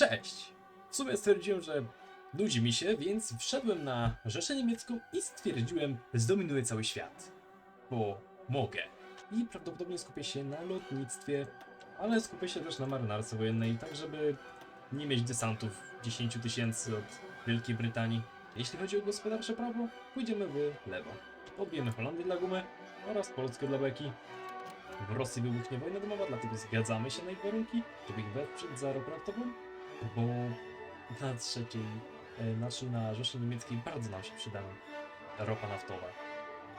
Cześć! W sumie stwierdziłem, że nudzi mi się, więc wszedłem na Rzeszę Niemiecką i stwierdziłem, zdominuję cały świat. Bo mogę. I prawdopodobnie skupię się na lotnictwie, ale skupię się też na marynarce wojennej, tak żeby nie mieć desantów 10 tysięcy od Wielkiej Brytanii. Jeśli chodzi o gospodarcze prawo, pójdziemy w lewo. Odbijemy Holandię dla gumy oraz Polskę dla beki. W Rosji wybuchnie wojna domowa, dlatego zgadzamy się na ich warunki, żeby ich wesprzeć za bo na trzeciej, e, znaczy na Rzeszy Niemieckiej bardzo nam się przyda ropa naftowa.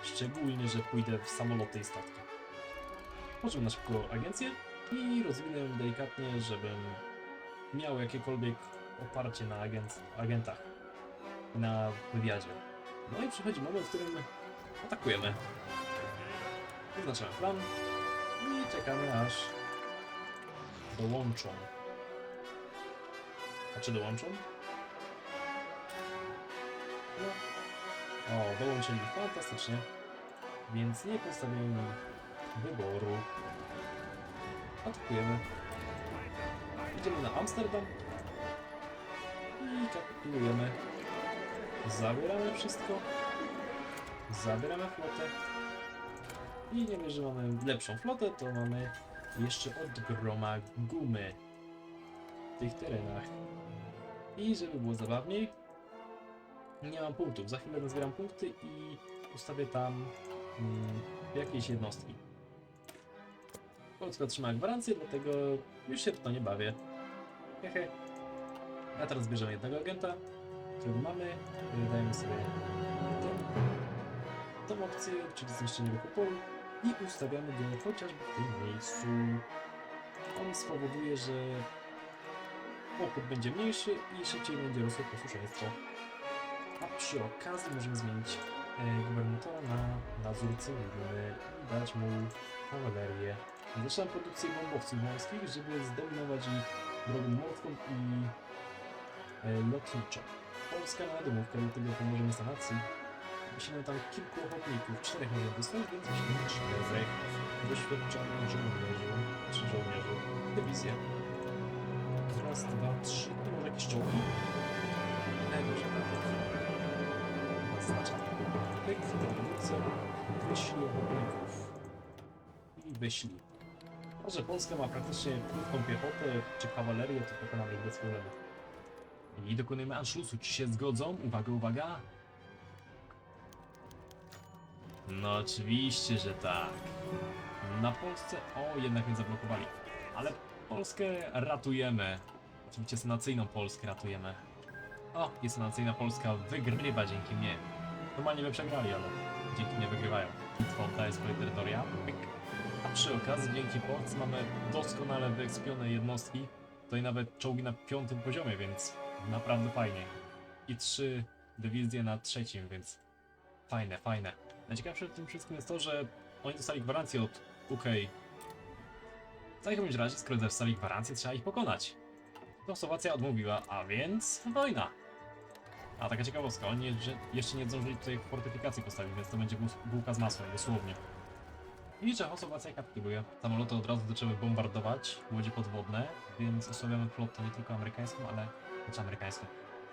Szczególnie, że pójdę w samoloty i statki. Wchodzimy na szybko agencję i rozwinę delikatnie, żebym miał jakiekolwiek oparcie na agent, agentach, na wywiadzie. No i przychodzi moment, w którym atakujemy. Wyznaczamy plan i czekamy aż dołączą. A czy dołączą? O, dołączyli. Fantastycznie. Więc nie postawimy wyboru. Atakujemy. Idziemy na Amsterdam. I kapitulujemy. Zabieramy wszystko. Zabieramy flotę. I nie wiem, że mamy lepszą flotę, to mamy jeszcze od groma gumy w tych terenach. I żeby było zabawniej, nie mam punktów. Za chwilę nazbieram punkty i ustawię tam mm, jakieś jednostki. Polska otrzymała gwarancję, dlatego już się w to nie bawię. Hehe. A teraz bierzemy jednego agenta, którego mamy, dajemy sobie tą, tą opcję, czyli zniszczenie ruchu polu i ustawiamy go chociażby w tym miejscu. On spowoduje, że pochód będzie mniejszy i szybciej będzie rosło posłuszeństwo. A przy okazji możemy zmienić e, gubernatora na nadzór cywilny i dać mu kawalerię. Zaczynam produkcję bombowców morskich, żeby zdominować ich drogą morską i e, lotniczą. Polska ma domówkę, dlatego pomożemy sanacji. Musimy tam kilku ochotników, czterech możemy wysłać, więc musimy czterech doświadczonych żołnierzy, czy żołnierzy, dywizję. Raz, dwa, trzy, tu może jakieś czołgi? Tego, że tak. Zaznaczam. Pyk, dowódcę, wyślij ochotników. I wyślij. Może Polska ma praktycznie krótką piechotę, czy kawalerię, to pokonamy ich bez problemu. I dokonujemy Anschlussu. Czy się zgodzą? Uwaga, uwaga! No oczywiście, że tak. Na Polsce... O, jednak mnie zablokowali. Ale Polskę ratujemy. Oczywiście senacyjną Polskę ratujemy. O, i senacyjna Polska wygrywa dzięki mnie. Normalnie by przegrali, ale dzięki mnie wygrywają. Litwa oddaje swoje terytoria. A przy okazji dzięki Polsce mamy doskonale wyekspione jednostki. Tutaj nawet czołgi na piątym poziomie, więc naprawdę fajnie. I trzy dywizje na trzecim, więc fajne, fajne. Najciekawsze w tym wszystkim jest to, że oni dostali gwarancję od UK. W takim razie, skoro dostali gwarancję, trzeba ich pokonać. To Słowacja odmówiła, a więc wojna. A taka ciekawostka, oni jeszcze- nie zdążyli tutaj fortyfikacji postawić, więc to będzie bu- bułka z masłem, dosłownie. I Czechosłowacja kapituluje. Samoloty od razu zaczęły bombardować łodzie podwodne, więc osłabiamy flotę nie tylko amerykańską, ale znaczy amerykańską,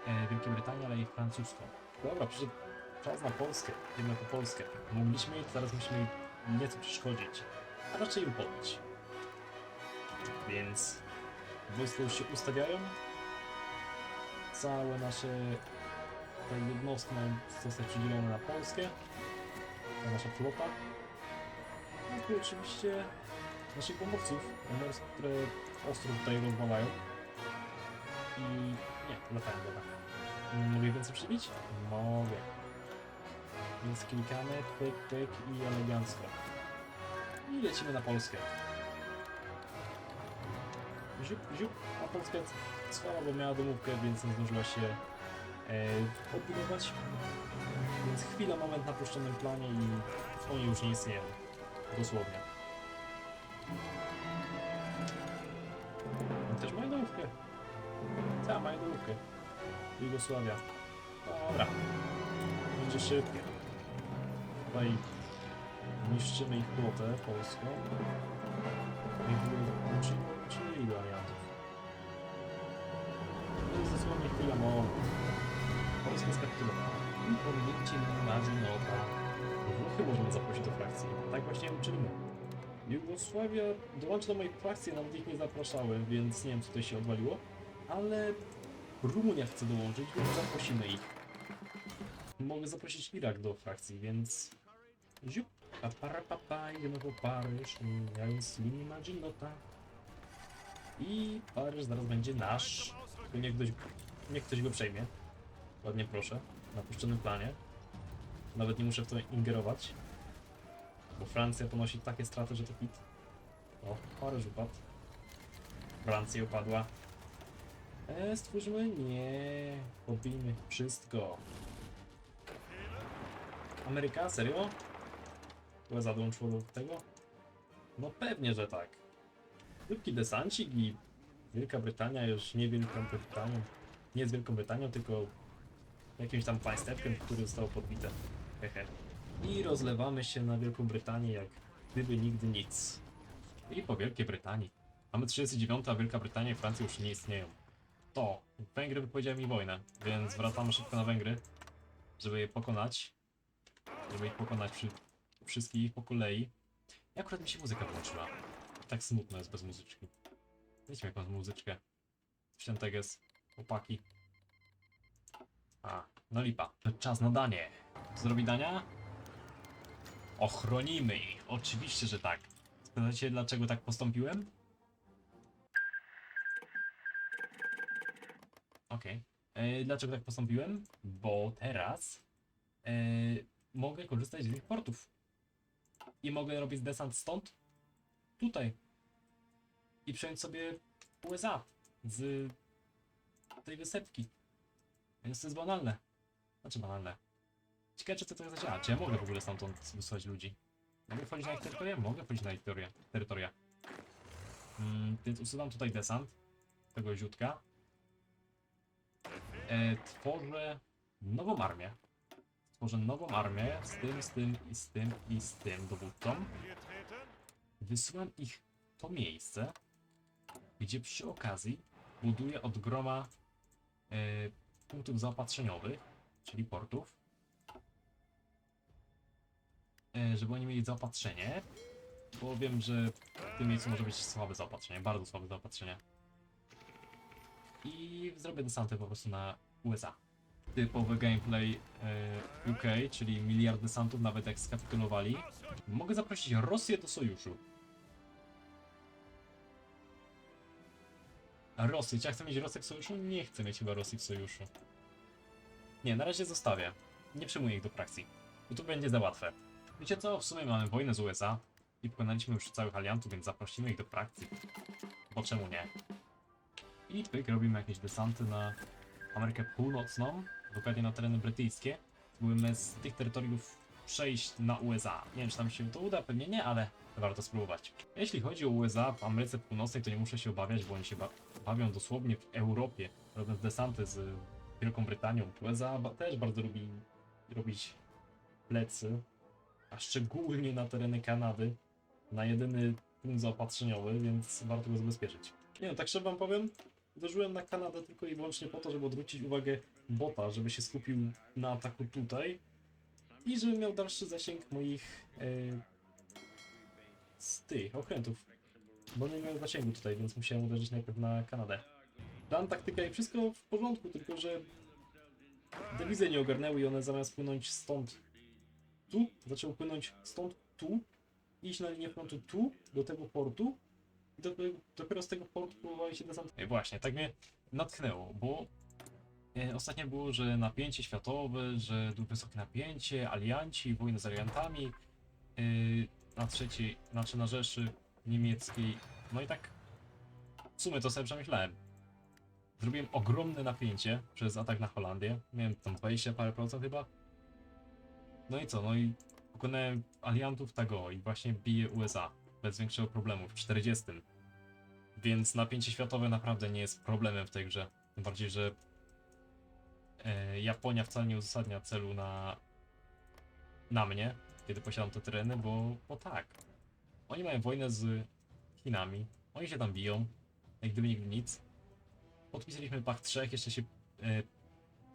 e, Wielkiej Brytanii, ale i francuską. Dobra, przyszedł czas na Polskę. Idziemy po Polskę. Mogliśmy i teraz musimy im nieco przeszkodzić, a raczej im podbić. Więc wojska już się ustawiają. Całe nasze te jednostki mają zostać przydzielone na Polskę. To nasza flota. No i oczywiście naszych pomoców, które ostro tutaj rozwalają. I nie, latają dobra. Mogę więcej przybić? Mogę. Więc klikamy, pyk, pyk i elegancko. I lecimy na Polskę. Ziup, ziup, a Polska słaba, bo miała domówkę, więc nie zdążyła się e, odbudować. Więc chwila, moment na puszczonym planie i oni już nie istnieją. Dosłownie. Też mają domówkę. Tak, mają domówkę. Jugosławia. Dobra. Będzie szybkie. Tutaj niszczymy ich flotę polską czy, czy Irlandów. To jest dosłownie chwila mowy. Polska skapitulowała. Pomnijcie namazu nowa. Włochy możemy zaprosić do frakcji. Tak właśnie uczynimy. Jugosławia dołączy do mojej frakcji, nawet ich nie zapraszały, więc nie wiem, co tutaj się odwaliło. Ale Rumunia chce dołączyć, więc zaprosimy ich. Mogę zaprosić Irak do frakcji, więc... Ziup, papara, papa, idziemy po Paryż, mijając linię Maginota. I Paryż zaraz będzie nasz. Niech ktoś, niech ktoś go przejmie. Ładnie proszę, na puszczonym planie. Nawet nie muszę w to ingerować. Bo Francja ponosi takie straty, że to hit. O, Paryż upadł. Francja upadła. E, stwórzmy? Nie. Pobijmy wszystko. Ameryka? Serio? USA dołączyło do tego? No pewnie, że tak. Szybki desancik i Wielka Brytania już nie Wielką Brytanią. Nie z Wielką Brytanią, tylko jakimś tam państewkiem, które zostało podbite. Hehe. I rozlewamy się na Wielką Brytanię jak gdyby nigdy nic. I po Wielkiej Brytanii. Mamy 39, a Wielka Brytania i Francja już nie istnieją. To, Węgry wypowiedziały mi wojnę, więc wracamy szybko na Węgry, żeby je pokonać. Żeby ich pokonać przy wszystkich po kolei. I akurat mi się muzyka włączyła. Tak smutno jest bez muzyczki. Wiecie jakąś muzyczkę. Święteges, chłopaki. A, no lipa. Czas na danie. Zrobi dania? Ochronimy ich. Oczywiście, że tak. Spytacie, dlaczego tak postąpiłem? Okej. E, Dlaczego tak postąpiłem? Bo teraz e, mogę korzystać z ich portów. I mogę robić desant stąd, tutaj. I przejąć sobie USA z tej wysepki. Więc to jest banalne. Znaczy banalne. Ciekawe, czy to tak zadziała. Czy ja mogę w ogóle stamtąd wysłać ludzi? Mogę wchodzić na ich terytoria? Mogę wchodzić na ich terytoria. terytoria. Mm, więc usuwam tutaj desant tego ziutka. E, tworzę nową armię. Tworzę nową armię z tym, z tym i z tym i z tym dowódcą. Wysyłam ich to miejsce, gdzie przy okazji buduję od groma e, punktów zaopatrzeniowych, czyli portów, e, żeby oni mieli zaopatrzenie, bo wiem, że w tym miejscu może być słabe zaopatrzenie, bardzo słabe zaopatrzenie. I zrobię desanty po prostu na USA. Typowy gameplay e, UK, czyli miliard desantów, nawet jak skapitulowali. Mogę zaprosić Rosję do sojuszu. Rosję, czy ja chcę mieć Rosję w sojuszu? Nie chcę mieć chyba Rosji w sojuszu. Nie, na razie zostawię. Nie przyjmuję ich do frakcji. Bo to będzie za łatwe. Wiecie co? W sumie mamy wojnę z USA i pokonaliśmy już całych aliantów, więc zaprosimy ich do frakcji. Bo czemu nie? I pyk, robimy jakieś desanty na Amerykę Północną, dokładnie na tereny brytyjskie. Spróbujemy z tych terytoriów przejść na USA. Nie wiem, czy nam się to uda, pewnie nie, ale warto spróbować. Jeśli chodzi o USA w Ameryce Północnej, to nie muszę się obawiać, bo oni się ba bawią dosłownie w Europie, robiąc desanty z Wielką Brytanią. USA ba też bardzo lubi robić plecy, a szczególnie na tereny Kanady, na jedyny punkt zaopatrzeniowy, więc warto go zabezpieczyć. Nie no, tak szczerze wam powiem, uderzyłem na Kanadę tylko i wyłącznie po to, żeby odwrócić uwagę bota, żeby się skupił na ataku tutaj i żeby miał dalszy zasięg moich e, z tych okrętów. Bo nie miał zasięgu tutaj, więc musiałem uderzyć najpierw na Kanadę. Plan, taktyka i wszystko w porządku, tylko że dywizy nie ogarnęły i one zamiast płynąć stąd tu, zaczęły płynąć stąd tu, iść na linię frontu tu, do tego portu i dopiero, dopiero z tego portu próbowali się desantować. Właśnie, tak mnie natchnęło, bo ostatnio było, że napięcie światowe, że wysokie napięcie, alianci, wojny z aliantami, e, na trzeciej, znaczy na Rzeszy Niemieckiej, no i tak w sumie to sobie przemyślałem. Zrobiłem ogromne napięcie przez atak na Holandię, miałem tam 20 parę procent chyba. No i co, no i pokonałem aliantów tego i właśnie bije USA bez większego problemu w 40. Więc napięcie światowe naprawdę nie jest problemem w tej grze. Tym bardziej, że e, Japonia wcale nie uzasadnia celu na, na mnie, kiedy posiadam te tereny, bo, bo tak. Oni mają wojnę z Chinami, oni się tam biją, jak gdyby nigdy nic. Podpisaliśmy pakt trzech, jeszcze się e,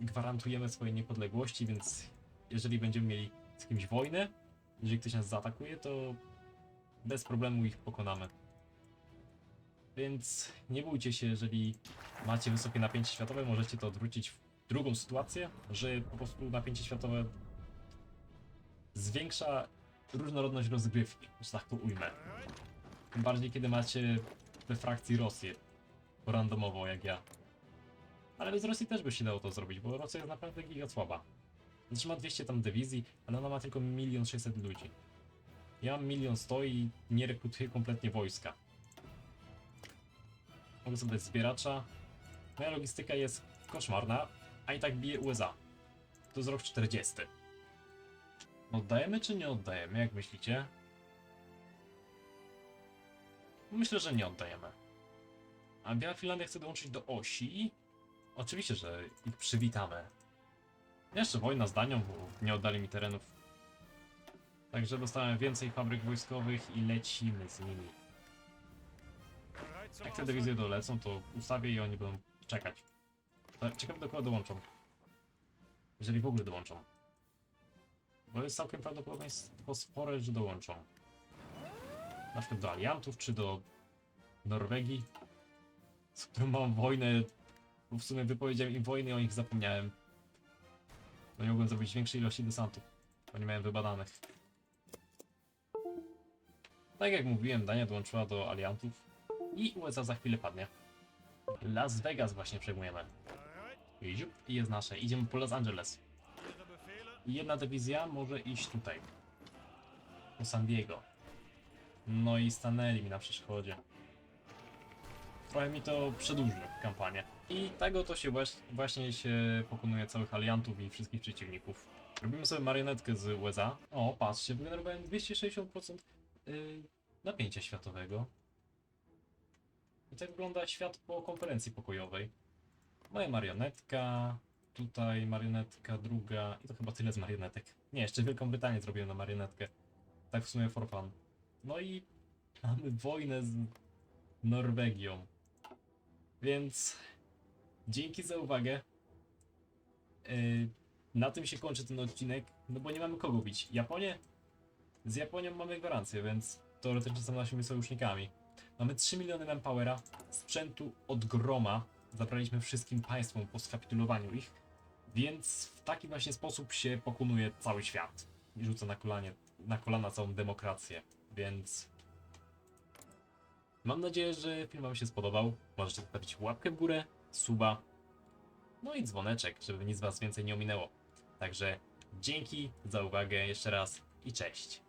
gwarantujemy swojej niepodległości, więc jeżeli będziemy mieli z kimś wojnę, jeżeli ktoś nas zaatakuje, to bez problemu ich pokonamy. Więc nie bójcie się, jeżeli macie wysokie napięcie światowe, możecie to odwrócić drugą sytuację, że po prostu napięcie światowe zwiększa różnorodność rozgrywki, że tak to ujmę. Tym bardziej, kiedy macie we frakcji Rosję, randomowo jak ja. Ale bez Rosji też by się dało to zrobić, bo Rosja jest naprawdę giga słaba. Znaczy ma 200 tam dywizji, ale ona ma tylko 1 600 ludzi. Ja mam 1 100 i nie rekrutuję kompletnie wojska. Mogę sobie zbieracza. Moja logistyka jest koszmarna, a i tak bije USA. To jest rok 40. Oddajemy czy nie oddajemy, jak myślicie? Myślę, że nie oddajemy. A Biała Finlandia chce dołączyć do osi. Oczywiście, że ich przywitamy. Jeszcze wojna z Danią, bo nie oddali mi terenów. Także dostałem więcej fabryk wojskowych i lecimy z nimi. Jak te dywizje dolecą, to ustawię i oni będą czekać. To Ciekawe do kogo dołączą. Jeżeli w ogóle dołączą. Bo jest całkiem prawdopodobieństwo spore, że dołączą. Na przykład do aliantów, czy do Norwegii, z którą mam wojnę, bo w sumie wypowiedziałem im wojny i o nich zapomniałem. Bo nie mogłem zrobić większej ilości desantów, bo nie miałem wybadanych. Tak jak mówiłem, Dania dołączyła do aliantów i USA za chwilę padnie. Las Vegas właśnie przejmujemy. I jest nasze. Idziemy po Los Angeles. I jedna dywizja może iść tutaj. Po San Diego. No i stanęli mi na przeszkodzie. Trochę mi to przedłuży kampanię. I tego to się właś- właśnie się pokonuje całych aliantów i wszystkich przeciwników. Robimy sobie marionetkę z USA. O, patrzcie, wygenerowałem 260% yy, napięcia światowego. I tak wygląda świat po konferencji pokojowej. Moja marionetka, tutaj marionetka druga i to chyba tyle z marionetek. Nie, jeszcze Wielką Brytanię zrobiłem na marionetkę. Tak w sumie for fun. No i mamy wojnę z Norwegią. Więc dzięki za uwagę. Yy, na tym się kończy ten odcinek, no bo nie mamy kogo bić. Japonię? Z Japonią mamy gwarancję, więc teoretycznie są naszymi sojusznikami. Mamy 3 miliony manpowera, sprzętu od groma. Zabraliśmy wszystkim państwom po skapitulowaniu ich, więc w taki właśnie sposób się pokonuje cały świat. I rzuca na, kolanie, na kolana całą demokrację, więc... Mam nadzieję, że film wam się spodobał. Możecie zostawić łapkę w górę, suba, no i dzwoneczek, żeby nic was więcej nie ominęło. Także dzięki za uwagę jeszcze raz i cześć.